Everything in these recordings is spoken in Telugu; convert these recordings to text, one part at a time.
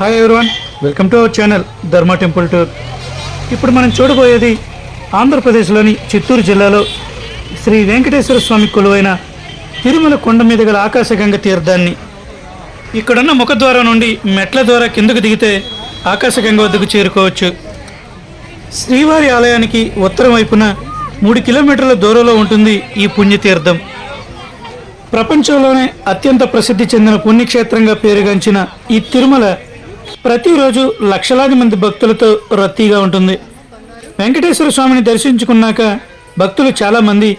Hi everyone welcome to our channel Dharma temple tour ఇప్పుడు మనం చూడబోయేది ఆంధ్రప్రదేశ్లోని చిత్తూరు జిల్లాలో శ్రీ వెంకటేశ్వర స్వామి కొలువైన తిరుమల కొండ మీద గల ఆకాశగంగ తీర్థాన్ని. ఇక్కడున్న ముఖద్వారం నుండి మెట్ల ద్వారా కిందకు దిగితే ఆకాశగంగ వద్దకు చేరుకోవచ్చు. శ్రీవారి ఆలయానికి ఉత్తరం వైపున మూడు కిలోమీటర్ల దూరంలో ఉంటుంది ఈ పుణ్యతీర్థం. ప్రపంచంలోనే అత్యంత ప్రసిద్ధి చెందిన పుణ్యక్షేత్రంగా పేరుగాంచిన ఈ తిరుమల ప్రతిరోజు లక్షలాది మంది భక్తులతో రద్దీగా ఉంటుంది. వెంకటేశ్వర స్వామిని దర్శించుకున్నాక భక్తులు చాలామంది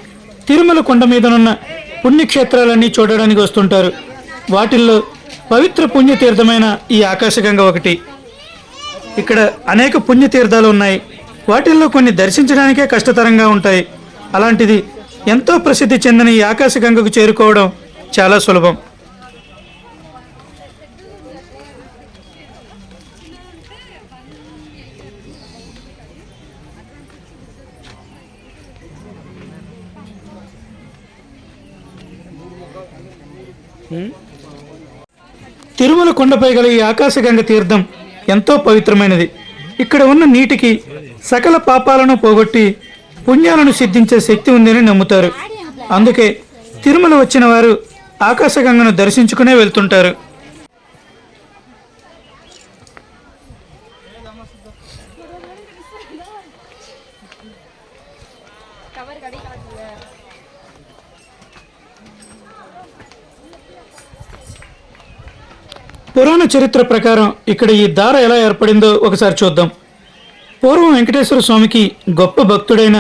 తిరుమల కొండ మీదనున్న పుణ్యక్షేత్రాలన్నీ చూడడానికి వస్తుంటారు. వాటిల్లో పవిత్ర పుణ్యతీర్థమైన ఈ ఆకాశగంగ ఒకటి. ఇక్కడ అనేక పుణ్యతీర్థాలు ఉన్నాయి. వాటిల్లో కొన్ని దర్శించడానికే కష్టతరంగా ఉంటాయి. అలాంటిది ఎంతో ప్రసిద్ధి చెందిన ఈ ఆకాశగంగకు చేరుకోవడం చాలా సులభం. తిరుమల కొండపై గల ఈ ఆకాశగంగ తీర్థం ఎంతో పవిత్రమైనది. ఇక్కడ ఉన్న నీటికి సకల పాపాలను పోగొట్టి పుణ్యాలను సిద్ధించే శక్తి ఉందని నమ్ముతారు. అందుకే తిరుమల వచ్చిన వారు ఆకాశగంగను దర్శించుకునే వెళ్తుంటారు. కవర్ పురాణ చరిత్ర ప్రకారం ఇక్కడ ఈ దార ఎలా ఏర్పడిందో ఒకసారి చూద్దాం. పూర్వం వెంకటేశ్వర స్వామికి గొప్ప భక్తుడైన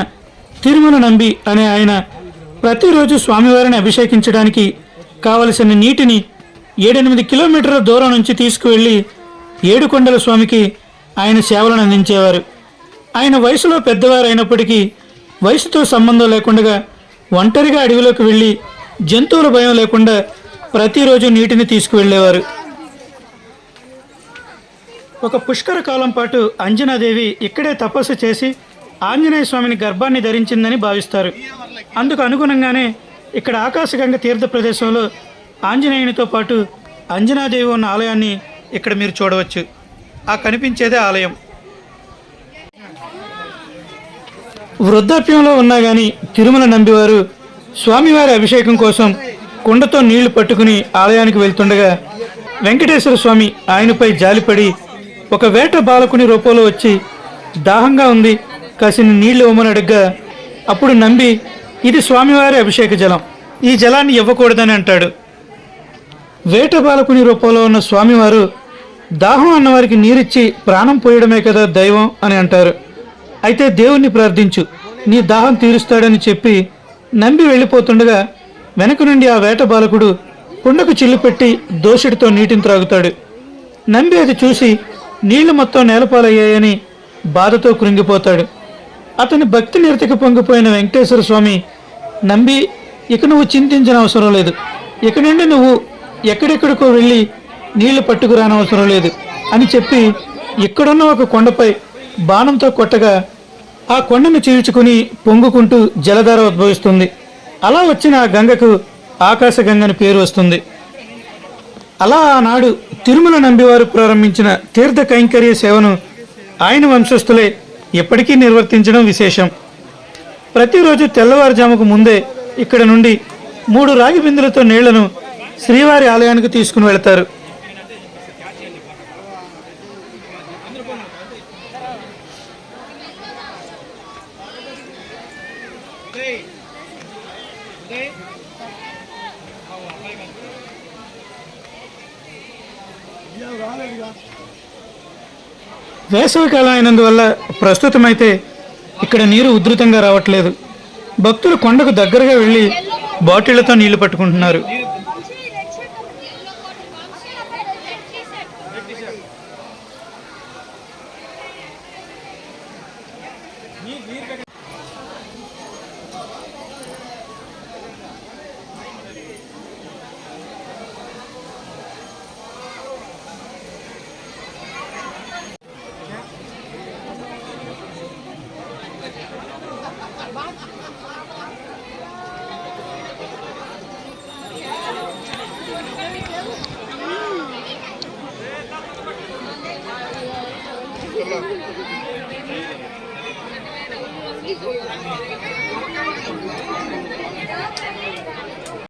తిరుమల నంబి అనే ఆయన ప్రతిరోజు స్వామివారిని అభిషేకించడానికి కావలసిన నీటిని ఏడెనిమిది కిలోమీటర్ల దూరం నుంచి తీసుకువెళ్ళి ఏడుకొండల స్వామికి ఆయన సేవలను అందించేవారు. ఆయన వయసులో పెద్దవారు అయినప్పటికీ వయసుతో సంబంధం లేకుండా ఒంటరిగా అడవిలోకి వెళ్ళి జంతువుల భయం లేకుండా ప్రతిరోజు నీటిని తీసుకువెళ్ళేవారు. ఒక పుష్కర కాలం పాటు అంజనాదేవి ఇక్కడే తపస్సు చేసి ఆంజనేయ స్వామిని గర్భాన్ని ధరించిందని భావిస్తారు. అందుకు అనుగుణంగానే ఇక్కడ ఆకాశగంగ తీర్థ ప్రదేశంలో ఆంజనేయునితో పాటు అంజనాదేవి ఉన్న ఆలయాన్ని ఇక్కడ మీరు చూడవచ్చు. ఆ కనిపించేదే ఆలయం. వృద్ధాప్యంలో ఉన్నా కానీ తిరుమల నంబివారు స్వామివారి అభిషేకం కోసం కుండతో నీళ్ళు పట్టుకుని ఆలయానికి వెళ్తుండగా వెంకటేశ్వర స్వామి ఆయనపై జాలిపడి ఒక వేట బాలకుని రూపంలో వచ్చి దాహంగా ఉంది కాసిన నీళ్ళు ఇవ్వమని అడగ్గా అప్పుడు నంబి ఇది స్వామివారి అభిషేక జలం ఈ జలాన్ని ఇవ్వకూడదని అంటాడు. వేట బాలకుని రూపంలో ఉన్న స్వామివారు దాహం అన్నవారికి నీరిచ్చి ప్రాణం పోయడమే కదా దైవం అని అంటారు. అయితే దేవుణ్ణి ప్రార్థించు నీ దాహం తీరుస్తాడని చెప్పి నంబి వెళ్ళిపోతుండగా వెనక నుండి ఆ వేట బాలకుడు కుండకు చిల్లు పెట్టి దోషుడితో నీటిని త్రాగుతాడు. నంబి అది చూసి నీళ్ళు మొత్తం నేలపాలయ్యాయని బాధతో కృంగిపోతాడు. అతని భక్తి నిరతికి పొంగిపోయిన వెంకటేశ్వర స్వామి నంబి ఇక నువ్వు చింతించిన అవసరం లేదు. ఇక నుండి నువ్వు ఎక్కడెక్కడికో వెళ్ళి నీళ్ళు పట్టుకురానవసరం లేదు అని చెప్పి ఇక్కడున్న ఒక కొండపై బాణంతో కొట్టగా ఆ కొండను చీల్చుకుని పొంగుకుంటూ జలధార ఉద్భవిస్తుంది. అలా వచ్చిన ఆ గంగకు ఆకాశగంగని పేరు వస్తుంది. అలా ఆనాడు తిరుమల నంబివారు ప్రారంభించిన తీర్థ కైంకర్య సేవను ఆయన వంశస్థులే ఎప్పటికీ నిర్వర్తించడం విశేషం. ప్రతిరోజు తెల్లవారుజాముకు ముందే ఇక్కడ నుండి మూడు రాగి బిందులతో నీళ్ళను శ్రీవారి ఆలయానికి తీసుకుని వెళతారు. వేసవికాలం అయినందువల్ల ప్రస్తుతమైతే ఇక్కడ నీరు ఉధృతంగా రావట్లేదు. భక్తులు కొండకు దగ్గరగా వెళ్ళి బాటిళ్ళతో నీళ్ళు పట్టుకుంటున్నారు. মাশাআল্লাহ